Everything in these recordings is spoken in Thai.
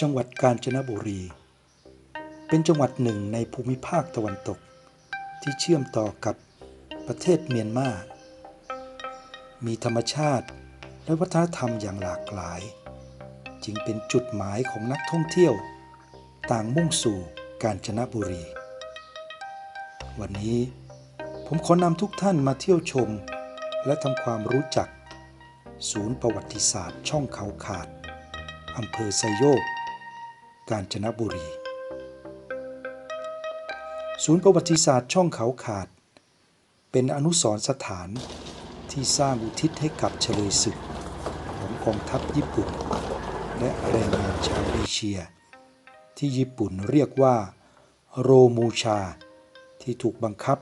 จังหวัดกาญจนบุรี เป็นจังหวัดหนึ่งในภูมิภาคตะวันตก ที่เชื่อมต่อกับประเทศเมียนมา มีธรรมชาติและวัฒนธรรมอย่างหลากหลาย จึงเป็นจุดหมายของนักท่องเที่ยว ต่างมุ่งสู่กาญจนบุรี วันนี้ผมขอนำทุกท่านมาเที่ยวชม และทำความรู้จัก ศูนย์ประวัติศาสตร์ช่องเขาขาดอำเภอไซโยก กาญจนบุรี ศูนย์ประวัติศาสตร์ช่องเขาขาด เป็นอนุสรณ์สถานที่สร้างอุทิศให้กับเฉลยศึก ของกองทัพญี่ปุ่น และแรงงานชาวเอเชีย ที่ญี่ปุ่นเรียกว่า โรมูชา ที่ถูกบังคับ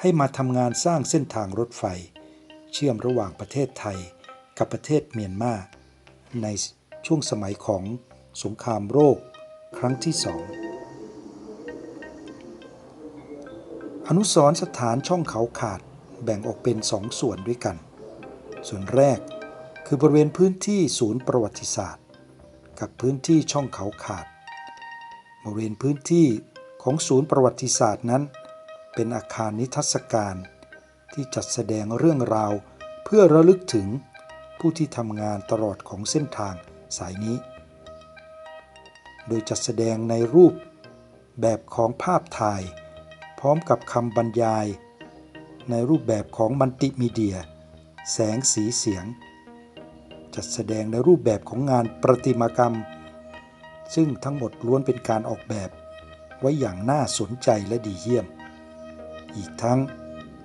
ให้มาทำงานสร้างเส้นทางรถไฟ เชื่อมระหว่างประเทศไทยกับประเทศเมียนมาในช่วงสมัยของสงครามโรค รั้งที่สองอนุสรณ์สถานช่องเขาขาดแบ่งออกเป็นสองส่วนด้วยกัน ส่วนแรกคือบริเวณพื้นที่ศูนย์ประวัติศาสตร์ กับพื้นที่ช่องเขาขาด บริเวณพื้นที่ของศูนย์ประวัติศาสตร์นั้น เป็นอาคารนิทรรศการ ที่จัดแสดงเรื่องราวเพื่อระลึกถึงผู้ที่ทำงานตลอดของเส้นทางสายนี้ โดยจัดแสดงในรูปแบบของภาพถ่าย พร้อมกับคำบรรยาย ในรูปแบบของมัลติมีเดีย แสงสีเสียง จัดแสดงในรูปแบบของงานประติมากรรม ซึ่งทั้งหมดล้วนเป็นการออกแบบไว้อย่างน่าสนใจและดีเยี่ยม อีกทั้ง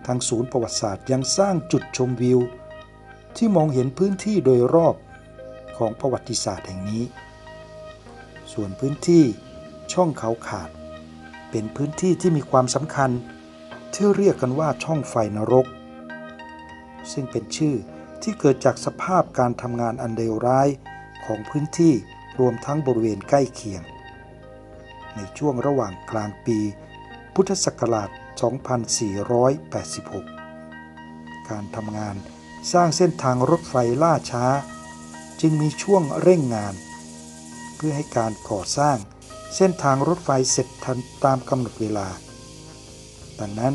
ทางศูนย์ประวัติศาสตร์ยังสร้างจุดชมวิว ที่มองเห็นพื้นที่โดยรอบของประวัติศาสตร์แห่งนี้ ส่วนพื้นที่ช่องเขาขาด เป็นพื้นที่ที่มีความสำคัญ ที่เรียกกันว่าช่องไฟนรก ซึ่งเป็นชื่อที่เกิดจากสภาพการทำงานอันเลวร้ายของพื้นที่รวมทั้งบริเวณใกล้เคียง ในช่วงระหว่างกลางปี พุทธศักราช 2486 การทำงานสร้างเส้นทางรถไฟล่าช้า จึงมีช่วงเร่งงาน เพื่อให้การก่อสร้าง เส้นทางรถไฟเสร็จทันตามกำหนดเวลา ดังนั้น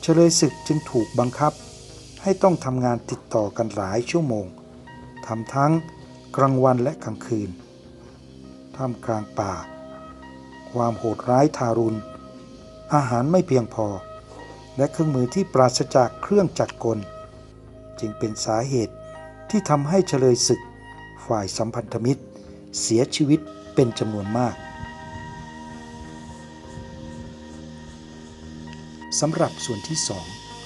เฉลยศึกจึงถูกบังคับ ให้ต้องทำงานติดต่อกันหลายชั่วโมงทำทั้งกลางวันและกลางคืน ท่ามกลางป่า ความโหดร้ายทารุณ อาหารไม่เพียงพอ และเครื่องมือที่ปราศจากเครื่องจักรกล จึงเป็นสาเหตุที่ทำให้เฉลยศึกฝ่ายสัมพันธมิตร เสียชีวิตเป็นจำนวนมากสำหรับส่วนที่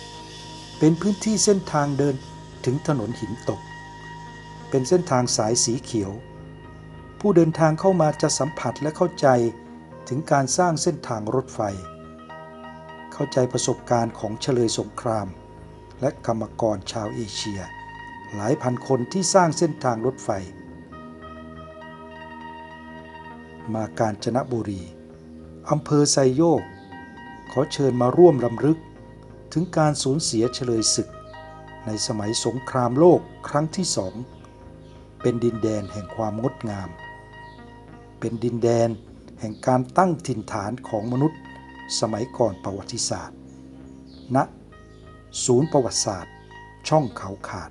2เป็นพื้นที่เส้นทางเดินถึงถนนหินตก เป็นเส้นทางสายสีเขียว ผู้เดินทางเข้ามาจะสัมผัสและเข้าใจถึงการสร้างเส้นทางรถไฟ เข้าใจประสบการณ์ของเฉลยสงคราม และกรรมกรชาวเอเชีย หลายพันคนที่สร้างเส้นทางรถไฟ มาการจนบุรีอำเภอไซโยก ขอเชิญมาร่วมรำลึก ถึงการสูญเสียเฉลยศึก ในสมัยสงครามโลกครั้งที่สอง เป็นดินแดนแห่งความงดงาม เป็นดินแดนแห่งการตั้งถิ่นฐานของมนุษย์ สมัยก่อนประวัติศาสตร์ณศูนย์ประวัติศาสตร์ ช่องเขาขาด